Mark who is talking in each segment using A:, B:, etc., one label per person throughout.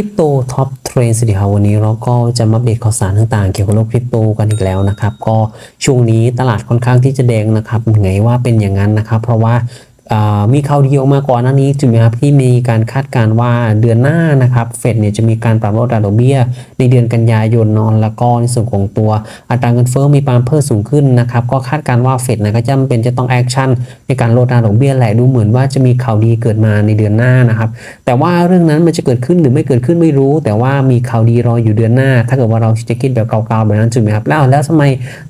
A: คริปโตท็อปเทรนด์สวัสดีครับวันนี้เราก็จะมาเบรกข่าวสารต่างๆ เกี่ยวกับโลกคริปโตกันอีกแล้วนะครับ ก็ช่วงนี้ตลาดค่อนข้างที่จะแดงนะครับไงว่าเป็นอย่างนั้นนะครับ เพราะว่า มีข่าวดีออกมาก่อนหน้านี้จุดไหมครับที่มีการคาดการณ์ว่าเดือนหน้านะครับเฟดเนี่ยจะมีการปรับลดอัตราดอกเบี้ย ในเดือนกันยายนนอนแล้วก็ในส่วนของตัวอัตราเงินเฟ้อมีการเพิ่มสูงขึ้นนะครับก็คาดการณ์ว่าเฟดนะก็จำเป็นจะต้องแอคชั่นในการลดอัตราดอกเบี้ยแหละดูเหมือนว่าจะมีข่าวดีเกิดมาในเดือนหน้านะครับแต่ว่าเรื่องนั้นมันจะเกิดขึ้นหรือไม่เกิดขึ้นไม่รู้ แต่ว่ามีข่าวดีรออยู่เดือนหน้า ถ้าเกิดว่าเราจะคิดแบบเก่าๆแบบนั้นถูกไหมครับแล้วแล้วทำไม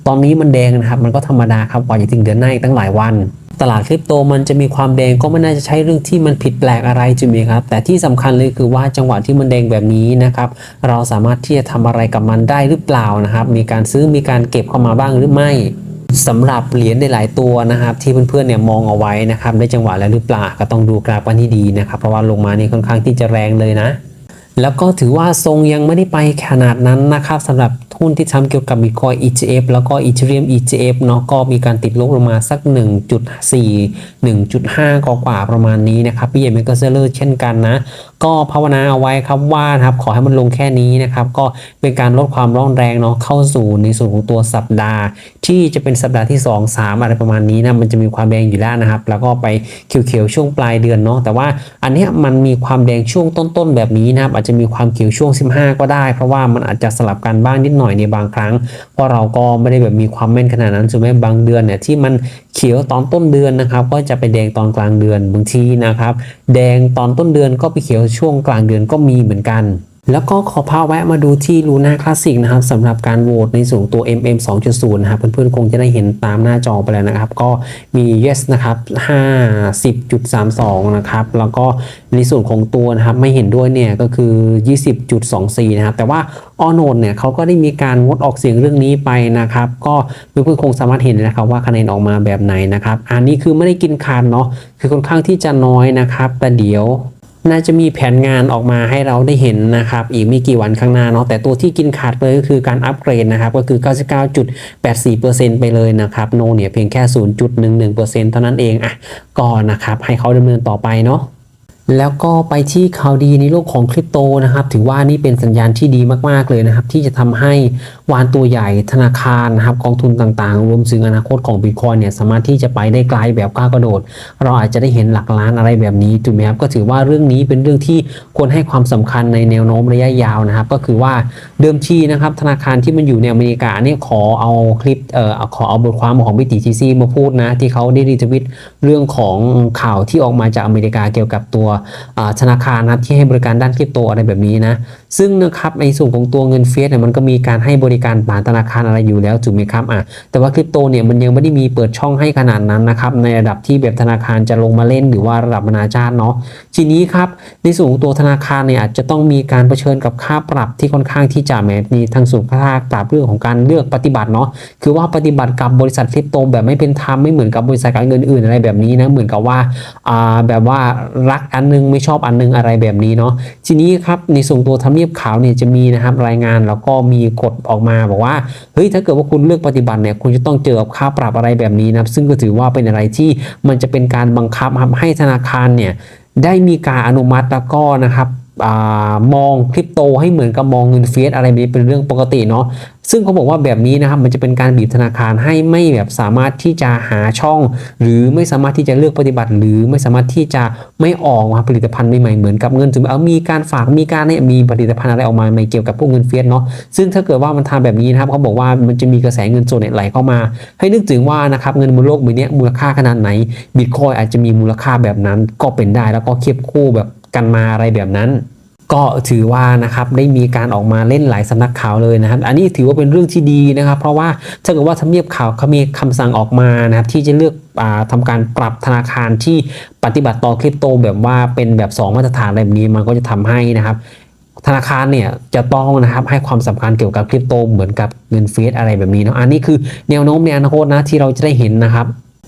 A: ตอนนี้มันแดงนะครับมันก็ธรรมดาครับกว่าจะถึงเดือนหน้าอีกตั้งหลายวัน ตลาดคริปโตมันจะมีความแดงก็ไม่น่าจะใช่เรื่องที่มันผิดแปลกอะไรถูกไหมครับ แต่ที่สำคัญเลยคือว่าจังหวะที่มันแดงแบบนี้นะครับ เราสามารถที่จะทำอะไรกับมันได้หรือเปล่านะครับ มีการซื้อมีการเก็บเข้ามาบ้างหรือไม่สำหรับเหรียญในหลายตัวนะครับ ที่เพื่อนๆเนี่ยมองเอาไว้นะครับได้จังหวะแล้วหรือเปล่าก็ต้องดูกราฟกันที่ดีนะครับ เพราะว่าลงมานี่ค่อนข้างที่จะแรงเลยนะ แล้วก็ถือว่าทรงยังไม่ได้ไปขนาดนั้นนะครับสำหรับหุ้นที่ทำเกี่ยวกับ Bitcoin ETF แล้วก็ Ethereum ETF เนาะก็มีการติดลบลงมาสัก 1.4 1.5 กว่ากว่าประมาณนี้นะครับพี่เอเมก็เซเลอร์เช่นกันนะ ก็ภาวนาเอาไว้ครับว่าครับขอให้มันลงแค่นี้นะครับ ก็เป็นการลดความร้อนแรงเนาะเข้าสู่ในส่วนของตัวสัปดาห์ ที่จะเป็นสัปดาห์ที่ 2 3 อะไรประมาณนี้นะมันจะมีความแดงอยู่แล้วนะครับ แล้วก็ไปเขียวๆช่วงปลายเดือนเนาะแต่ว่าอันเนี้ยมันมีความแดงช่วงต้นๆแบบนี้นะครับอาจจะจะมีความเขียวช่วง 15 ก็ได้ เพราะว่ามันอาจจะสลับกันบ้างนิดหน่อยในบางครั้ง เพราะเราก็ไม่ได้แบบมีความแม่นขนาดนั้นใช่ไหมบางเดือนเนี่ยที่มันเขียวตอนต้นเดือนนะครับก็จะไปแดงตอนกลางเดือนบางทีนะครับ แดงตอนต้นเดือนก็ไปเขียวช่วงกลางเดือนก็มีเหมือนกัน แล้วก็ขอพาแวะมาดูที่ Luna Classic นะครับสำหรับการโหวตในส่วนตัว MM 2.0 นะครับเพื่อนๆคงจะได้เห็นตามหน้าจอไปแล้วนะครับ ก็มี yes นะครับ 50.32 นะครับ แล้วก็ในส่วนของตัวนะครับไม่เห็นด้วยเนี่ยก็คือ 20.24 นะครับ แต่ว่าออโนนเนี่ยเขาก็ได้มีการงดออกเสียงเรื่องนี้ไปนะครับ ก็เพื่อนๆคงสามารถเห็นนะครับว่าคะแนนออกมาแบบไหนนะครับ อันนี้คือไม่ได้กินคานเนาะคือค่อนข้างที่จะน้อยนะครับแต่เดี๋ยว น่าจะมีแผนงานออกมาให้เราได้เห็นนะครับ อีกไม่กี่วันข้างหน้าเนาะแต่ตัวที่กินขาดเลยก็คือการอัปเกรดนะครับก็คือ 99.84%ไปเลยนะครับโนเนี่ยเพียงแค่ 0.11%เท่านั้นเองอะก็นะครับให้เขาดำเนินต่อไปเนาะแล้วก็ไปที่ข่าวดีในโลกของคริปโตนะครับ ถือว่านี่เป็นสัญญาณที่ดีมาก ๆ เลยนะครับ ที่จะทำให้ วานตัวใหญ่ธนาคารนะครับกองทุนต่างๆ รวมถึงอนาคตของ Bitcoin เนี่ยสามารถที่จะไปได้ไกลแบบก้าวกระโดด เราอาจจะได้เห็นหลักล้านอะไรแบบนี้ถูกไหมครับก็ถือว่าเรื่องนี้เป็นเรื่องที่ควรให้ความสำคัญในแนวโน้มระยะยาวนะครับ ก็คือว่าเดิมทีนะครับธนาคารที่มันอยู่ในอเมริกาเนี่ยขอเอาคลิปเอ่อขอเอาบทความของ BTC มาพูดนะที่เขาได้รีทวิตเรื่องของข่าวที่ออกมาจากอเมริกาเกี่ยวกับตัวธนาคารนะที่ให้บริการด้านคริปโตอะไรแบบนี้นะ ซึ่งนะครับในส่วนของตัวเงินเฟียสเนี่ยมันก็มีการให้บริการผ่านธนาคารอะไรอยู่แล้วถูกไหมครับอะแต่ว่าคริปโตเนี่ยมันยังไม่ได้มีเปิดช่องให้ขนาดนั้นนะครับในระดับที่แบบธนาคารจะลงมาเล่นหรือว่าระดับนานาชาติเนาะทีนี้ครับในส่วนของตัวธนาคารเนี่ยอาจจะต้องมีการเผชิญกับค่าปรับที่ค่อนข้างที่จะแหมมีทางส่วนค่าปรับเรื่องของการเลือกปฏิบัติเนาะคือว่าปฏิบัติกับบริษัทคริปโตแบบไม่เป็นธรรมไม่เหมือนกับบริษัทการเงินอื่นอะไรแบบนี้นะเหมือนกับว่าอ่าแบบว่ารักอันนึงไม่ชอบอันนึงอะไรแบบนี้เนาะทีนี้ครับในส่วนตัวทำนียบขาวเนี่ยจะมีนะครับรายงานแล้วก็มีกฎออกมาบอกว่าเฮ้ยถ้าเกิดว่าคุณเลือกปฏิบัติเนี่ยคุณจะต้องเจอกับค่าปรับอะไรแบบนี้นะครับซึ่งก็ถือว่าเป็นอะไรที่มันจะเป็นการบังคับให้ธนาคารเนี่ยได้มีการอนุมัติแล้วก็นะครับ มองคริปโตให้เหมือนกับมองเงินเฟียสอะไรแบบนี้เป็นเรื่องปกติเนาะซึ่งเขาบอกว่าแบบนี้นะครับมันจะเป็นการบีบธนาคารให้ไม่แบบสามารถที่จะหาช่อง หรือไม่สามารถที่จะเลือกปฏิบัติ หรือไม่สามารถที่จะไม่ออกมาผลิตภัณฑ์ใหม่ๆเหมือนกับเงินถึงเอามีการฝากมีการเนี่ยมีผลิตภัณฑ์อะไรออกมาใหม่เกี่ยวกับพวกเงินเฟียสเนาะซึ่งถ้าเกิดว่ามันทำแบบนี้นะครับเขาบอกว่ามันจะมีกระแสเงินสดไหลเข้ามา ให้นึกถึงว่านะครับเงินบนโลกใบนี้มูลค่าขนาดไหนบิตคอยอาจจะมีมูลค่าแบบนั้นก็เป็นได้แล้วก็เคียบคู่แบบกันมาอะไรแบบนั้น ก็ถือว่านะครับได้มีการออกมาเล่นหลายสำนักข่าวเลยนะครับ อันนี้ถือว่าเป็นเรื่องที่ดีนะครับ เพราะว่าถ้าเกิดว่าทำเนียบข่าวเขามีคำสั่งออกมานะครับที่จะเลือกอาทำการปรับธนาคารที่ปฏิบัติต่อคริปโตแบบว่าเป็นแบบ 2 มาตรฐานอะไรแบบนี้มันก็จะทำให้นะครับธนาคารเนี่ยจะต้องนะครับให้ความสำคัญเกี่ยวกับคริปโตเหมือนกับเงินเฟียสอะไรแบบนี้เนาะอันนี้คือแนวโน้มในอนาคตนะที่เราจะได้เห็นนะครับ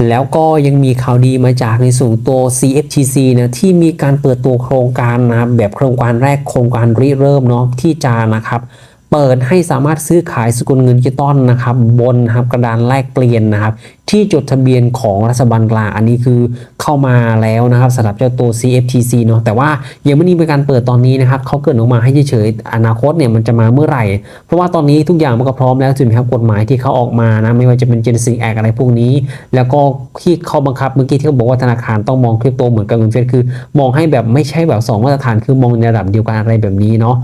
A: แล้วก็ยังมีข่าวดีมาจากในส่วนตัว CFTC นะที่มีการเปิดตัวโครงการนะครับแบบโครงการแรกโครงการริเริ่มเนาะที่จะนะครับ เปิดให้สามารถซื้อขายสกุลเงินดิจิตอลนะครับบนครับกระดานแลกเปลี่ยนนะครับที่จดทะเบียนของรัฐบาลกลางอันนี้คือเข้ามาแล้วนะครับสำหรับเจ้าตัว CFTC เนาะแต่ว่ายังไม่มีการเปิดตอนนี้นะครับเขาเกิดออกมาให้เฉยๆอนาคตเนี่ยมันจะมาเมื่อไหร่ เพราะว่าตอนนี้ทุกอย่างมันก็พร้อมแล้วถึงครับกฎหมายที่เขาออกมานะไม่ว่าจะเป็น Gen Z Act อะไรพวกนี้ แล้วก็ที่เขาบังคับเมื่อกี้ที่เขาบอกว่าธนาคารต้องมองคริปโตเหมือนกับเงินเฟ้อคือ มองให้แบบไม่ใช่แบบสองมาตรฐานคือมองในระดับเดียวกันอะไรแบบนี้เนาะ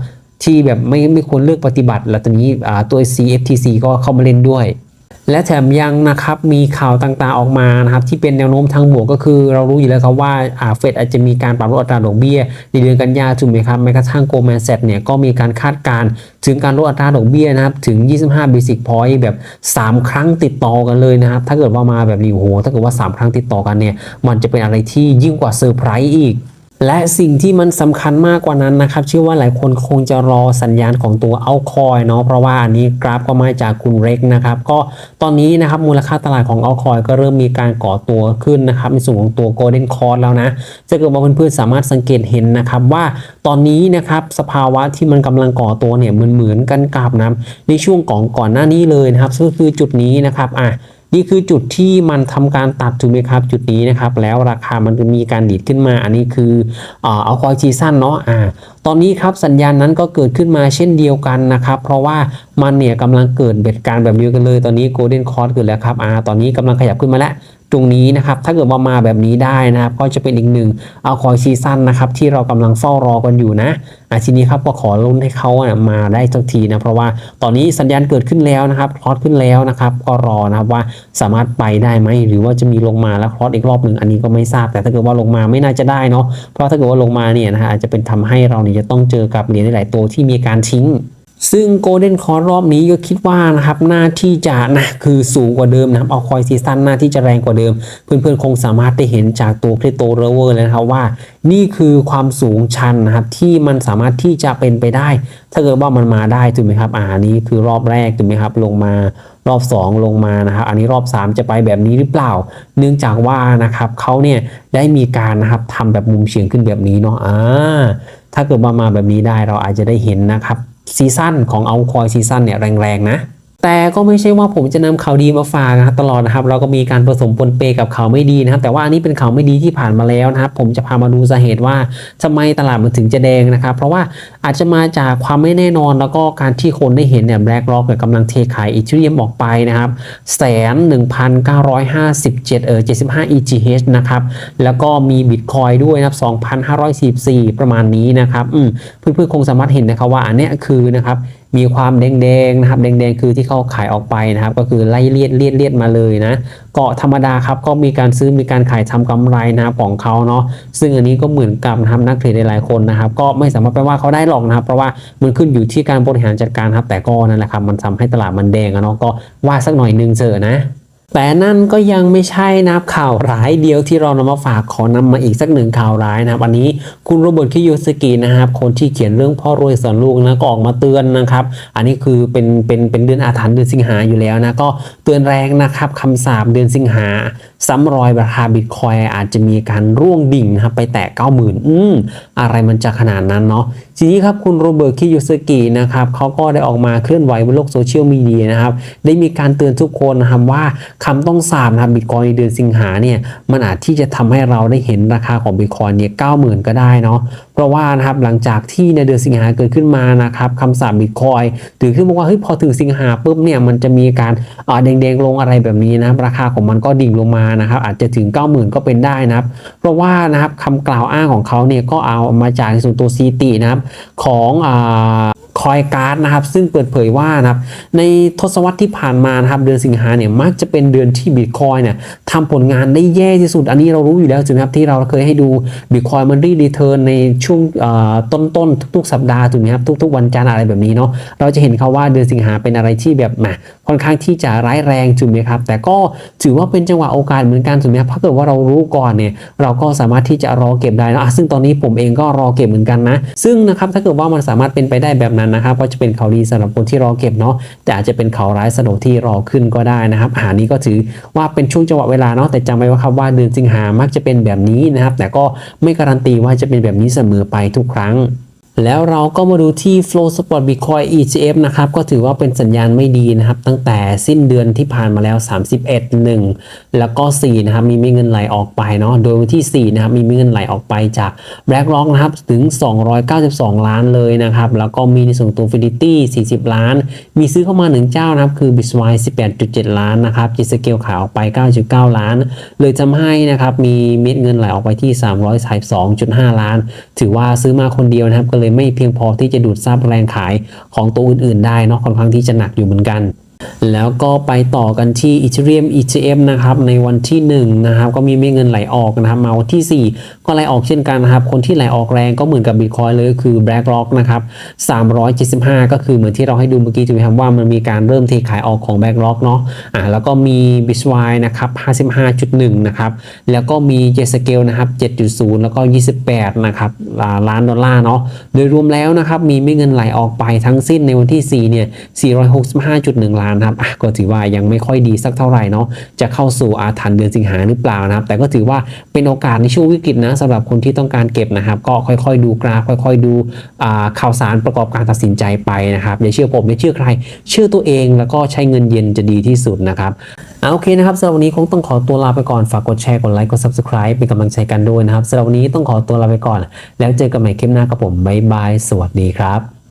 A: ที่แบบไม่ไม่ควรเลือกปฏิบัติ แล้วตอนนี้ตัว CFTC ก็เข้ามาเล่นด้วย และแถมยังนะครับมีข่าวต่างๆออกมานะครับที่เป็นแนวโน้มทางบวกก็คือ เรารู้อยู่แล้วครับว่าเฟดอาจจะมีการปรับลดอัตราดอกเบี้ย ในเดือนกันยาถูกไหมครับแม้กระทั่งโกลแมนแซดเนี่ยก็มีการคาดการณ์ถึงการลดอัตราดอกเบี้ยนะครับถึง 25 basic point แบบ 3 ครั้งติดต่อกันเลยนะครับถ้าเกิดว่ามาแบบนี้โอ้โหถ้าเกิดว่า 3 ครั้งติดต่อกันเนี่ยมันจะเป็นอะไรที่ยิ่งกว่าเซอร์ไพรส์อีก และสิ่งที่มันสำคัญมากกว่านั้นนะครับเชื่อว่าหลายคนคงจะรอสัญญาณของตัวเอาคอยเนาะเพราะว่าอันนี้กราฟก็มาจากคุณเร็กนะครับ ก็ตอนนี้นะครับมูลค่าตลาดของเอาคอยก็เริ่มมีการก่อตัวขึ้นนะครับในส่วนของตัว Golden c o r แล้วนะถ้าเกิดว่าเพื่อนๆสามารถสังเกตเห็นนะครับว่าตอนนี้นะครับสภาวะที่มันกำลังก่อตัวเนี่ยเหมือนเหมือนกันกับนะในช่วงก่อนก่อนหน้านี้เลยนะครับก็คือจุดนี้นะครับอะ นี่คือจุดที่มันทำการตัดถูกไหมครับ จุดนี้นะครับ แล้วราคามันจะมีการดีดขึ้นมา อันนี้คืออ่าเอาคอยซีซั่นเนาะอ่าตอนนี้ครับสัญญาณนั้นก็เกิดขึ้นมาเช่นเดียวกันนะครับ เพราะว่ามันเนี่ยกำลังเกิดเหตุการณ์แบบเดียวกันเลย ตอนนี้โกลเด้นคอร์สเกิดแล้วครับอ่าตอนนี้กำลังขยับขึ้นมาแล้ว ตรงนี้นะครับ ถ้าเกิดว่ามาแบบนี้ได้นะครับ ก็จะเป็นอีกหนึ่งเอาคอยซีซั่นนะครับ ที่เรากำลังเฝ้ารอกันอยู่นะอะทีนี้ครับก็ขอลุ้นให้เขาอะมาได้สักทีนะ เพราะว่าตอนนี้สัญญาณเกิดขึ้นแล้วนะครับคลอสขึ้นแล้วนะครับ ก็รอนะครับว่าสามารถไปได้ไหมหรือว่าจะมีลงมาแล้วคลอสอีกรอบหนึ่งอันนี้ก็ไม่ทราบ แต่ถ้าเกิดว่าลงมาไม่น่าจะได้เนาะเพราะถ้าเกิดว่าลงมาเนี่ยนะฮะอาจจะเป็นทำให้เราเนี่ยจะต้องเจอกับเหรียญหลายตัวที่มีการทิ้ง ซึ่ง Golden c o r รอบนี้ก็คิดว่านะครับหน้าที่จะนะคือสูงกว่าเดิมนะครับเอาคอยซีซั่นหน้าที่จะแรงกว่าเดิม เพื่อนๆคงสามารถได้เห็นจากตัวคริปโตเรเวอร์เลยนะครับว่า นี่คือความสูงชันนะครับที่มันสามารถที่จะเป็นไปได้ ถ้าเกิดว่ามันมาได้ถูกไหมครับอ่านี้คือรอบแรกถูกไหมครับลงมารอบ 2 ลงมานะครับอันนี้รอบ 3 จะไปแบบนี้หรือเปล่า เนื่องจากว่านะครับเขาเนี่ยได้มีการนะครับทำแบบมุมเฉียงขึ้นแบบนี้เนาะอ่าถ้าเกิดว่ามาแบบนี้ได้เราอาจจะได้เห็นนะครับ ซีซั่นของเอาคอยซีซั่นเนี่ยแรงๆนะ แต่ก็ไม่ใช่ว่าผมจะนำข่าวดีมาฝากนะครับตลอดนะครับ เราก็มีการผสมปนเปกับข่าวไม่ดีนะครับ แต่ว่าอันนี้เป็นข่าวไม่ดีที่ผ่านมาแล้วนะครับ ผมจะพามาดูสาเหตุว่าทำไมตลาดมันถึงจะแดงนะครับ เพราะว่าอาจจะมาจากความไม่แน่นอนแล้วก็การที่คนได้เห็นเนี่ยแบล็กล็อกกำลังเทขายอีเทเรียมออกไปนะครับแสนหนึ่งพันเก้าร้อยห้าสิบเจ็ดเออเจ็ดสิบห้า EGH นะครับ แล้วก็มีบิตคอยด้วยนะครับสองพันห้าร้อยสิบสี่ประมาณนี้นะครับ อืมเพื่อนๆคงสามารถเห็นนะครับว่าอันเนี้ยคือนะครับ มีความแดงๆนะครับแดงๆคือที่เขาขายออกไปนะครับ ก็คือไล่เลียดเลียดเลียดมาเลยนะเกาะธรรมดาครับก็มีการซื้อมีการขายทำกำไรนะครับของเขาเนาะซึ่งอันนี้ก็เหมือนกับนะครับนักเทรดหลายคนนะครับ ก็ไม่สามารถไปว่าเขาได้หรอกนะครับ เพราะว่ามันขึ้นอยู่ที่การบริหารจัดการครับแต่ก็นั่นแหละครับมันทำให้ตลาดมันแดงอะเนาะก็ว่าสักหน่อยนึงเจอนะ แต่นั่นก็ยังไม่ใช่นะครับข่าวร้ายเดียวที่เรานำมาฝากขอนำมาอีกสักหนึ่งข่าวร้ายนะครับอันนี้คุณโรเบิร์ตคิโยสกินะครับคนที่เขียนเรื่องพ่อรวยสอนลูกนะก็ออกมาเตือนนะครับ อันนี้คือเป็นเป็นเป็นเดือนอาถรรพ์เดือนสิงหาอยู่แล้วนะก็เตือนแรงนะครับคำสาปเดือนสิงหาซ้ำรอยราคาบิตคอยอาจจะมีการร่วงดิ่งนะครับไปแตะ90,000อืมอะไรมันจะขนาดนั้นเนาะทีนี้ครับคุณโรเบิร์ตคิโยสกินะครับเขาก็ได้ออกมาเคลื่อนไหวบนโลกโซเชียลมีเดียนะครับได้มีการเตือนทุกคนนะครับว่าคำต้องสาบนะครับบิตคอยในเดือนสิงหาเนี่ยมันอาจที่จะทำให้เราได้เห็นราคาของบิตคอยเนี่ยเก้าหมื่นก็ได้เนาะเพราะว่านะครับหลังจากที่ในเดือนสิงหาเกิดขึ้นมานะครับคำสาบบิตคอยถือขึ้นมาว่าเฮ้ยพอถึงสิงหาปุ๊บเนี่ยมันจะมีการอ่าแดงๆลงอะไรแบบนี้นะรราคาของมันก็ดิ่งลงมานะครับอาจจะถึง 90,000 ก็เป็นได้นะครับ เพราะว่านะครับคำกล่าวอ้างของเขาเนี่ยก็เอามาจากในส่วนตัวซีตินะครับของอ่า คอยการ์ดนะครับ ซึ่งเปิดเผยว่านะครับ ในทศวรรษที่ผ่านมานะครับ เดือนสิงหาเนี่ยมักจะเป็นเดือนที่บิตคอยเนี่ยทำผลงานได้แย่ที่สุด อันนี้เรารู้อยู่แล้วใช่ไหมครับ ที่เราเคยให้ดูบิตคอยมันรีดีเทิร์นในช่วงต้นๆทุกๆ สัปดาห์ถูกไหมครับ ทุก ๆ วันจันทร์อะไรแบบนี้เนาะ เราจะเห็นเขาว่าเดือนสิงหาเป็นอะไรที่แบบแหม ค่อนข้างที่จะร้ายแรงถูกไหมครับ แต่ก็ถือว่าเป็นจังหวะโอกาสเหมือนกันถูกไหมครับถ้าเกิดว่าเรารู้ก่อนเนี่ยเราก็สามารถที่จะรอเก็บได้นะะซึ่งตอนนี้ผมเองก็รอเก็บเหมือนกันนะ ซึ่งนะครับถ้าเกิดว่ามันสามารถเป็นไปได้แบบนั้นนะครับก็จะเป็นข่าวดีสำหรับคนที่รอเก็บเนาะแต่อาจจะเป็นข่าวร้ายสำหรับที่รอขึ้นก็ได้นะครับอาหานี้ก็ถือว่าเป็นช่วงจังหวะเวลาเนาะแต่จำไว้ว่าครับว่าเดือนสิงหามักจะเป็นแบบนี้นะครับ แต่ก็ไม่การันตีว่าจะเป็นแบบนี้เสมอไปทุกครั้ง แล้วเราก็มาดูที่ Flow Sport Bitcoin ETF นะครับ ก็ถือว่าเป็นสัญญาณไม่ดีนะครับ ตั้งแต่สิ้นเดือนที่ผ่านมาแล้ว 31 1 แล้วก็ 4 นะครับ มีม่เงินไหลออกไปเนาะ โดยวันที่ 4 นะครับ มีม่เงินไหลออกไปจาก BlackRock นะครับ ถึง 292 ล้านเลยนะครับ แล้วก็มีในส่วนตัว Fidelity 40 ล้าน มีซื้อเข้ามา 1 เจ้านะครับ คือ Bitwise 18.7 ล้านนะครับ g s c a l e ขายออกไป 9.9 ล้าน เลยทำให้นะครับ มีเม็ดเงินไหลออกไปที่ 332.5 ล้าน ถือว่าซื้อมาคนเดียวนะครับ ก็เลยไม่เพียงพอที่จะดูดซับแรงขายของตัวอื่นๆได้เนาะค่อนข้างที่จะหนักอยู่เหมือนกันแล้วก็ไปต่อกันที่ Ethereum ETF นะครับในวันที่1นะครับก็มีเม็ดเงินไหลออกนะครับมาวันที่ 4 ก็ไหลออกเช่นกันนะครับ คนที่ไหลออกแรงก็เหมือนกับ Bitcoin เลยก็คือ BlackRock นะครับ375 ก็คือเหมือนที่เราให้ดูเมื่อกี้ถูกไหมครับว่ามันมีการเริ่มเทขายออกของ BlackRock เนาะอ่าแล้วก็มี b i t w i นะครับ55.1 นะครับแล้วก็มี j s c a l e นะครับ7.0 แล้วก็ 28 นะครับล้านดอลลาร์เนาะโดยรวมแล้วนะครับมีเม็ดเงินไหลออกไปทั้งสิ้นในวันที่ 4 เนี่ย 465.1 ล้านนะครับก็ถือว่ายังไม่ค่อยดีสักเท่าไหร่เนาะจะเข้าสู่อาถรรพ์เดือนสิงหาหรือเปล่านะครับ แต่ก็ถือว่าเป็นโอกาสในช่วงวิกฤตนะสำหรับคนที่ต้องการเก็บนะครับ ก็ค่อยๆ ดูกราฟค่อย ๆ ดูข่าวสารประกอบการตัดสินใจไปนะครับอย่าเชื่อผมอย่าเชื่อใคร เชื่อตัวเองแล้วก็ใช้เงินเย็นจะดีที่สุดนะครับเอาโอเคนะครับสำหรับวันนี้คงต้องขอตัวลาไปก่อนฝากกดแชร์กดไลค์กด subscribe เป็นกำลังใจกันด้วยนะครับสำหรับวันนี้ต้องขอตัวลาไปก่อน แล้วเจอกันใหม่คลิปหน้ากับผมบ๊ายบายสวัสดีครับ